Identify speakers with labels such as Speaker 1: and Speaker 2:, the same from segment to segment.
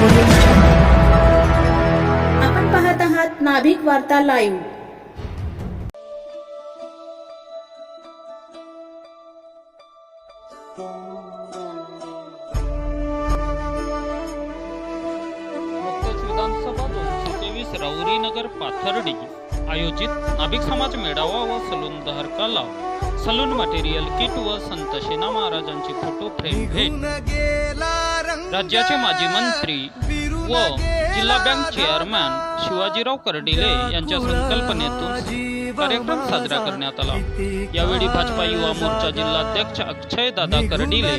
Speaker 1: आपण पाहत
Speaker 2: आहात नाभिक वार्ता लाईव्ह दोनशे तेवीस राऊरीनगर पाथर्डी आयोजित नाभिक समाज मेळावा व सलून दहरका कला सलून मटेरियल किट व संत शेना महाराजांची फोटो फ्रेम भेट. राज्याचे माजी मंत्री व जिल्हा बँक चेअरमॅन शिवाजीराव कर्डिले यांच्या संकल्पनेतून कार्यक्रम साजरा करण्यात आला. यावेळी भाजपा युवा मोर्चा जिल्हाध्यक्ष अक्षय दादा कर्डिले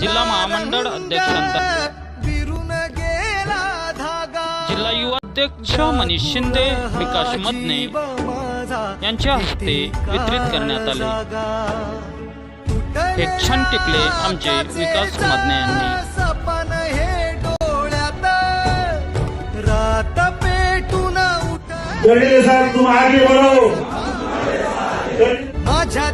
Speaker 2: जिल्हा महामंडळ अध्यक्ष जिल्हा युवा अध्यक्ष मनीष शिंदे विकास मदने यांच्या हस्ते वितरित करण्यात आले. हे क्षण टिपले आमचे विकास मदने यांनी.
Speaker 3: उठ
Speaker 4: कर्डिले तुम आगे बढ़ो.
Speaker 3: माझ्या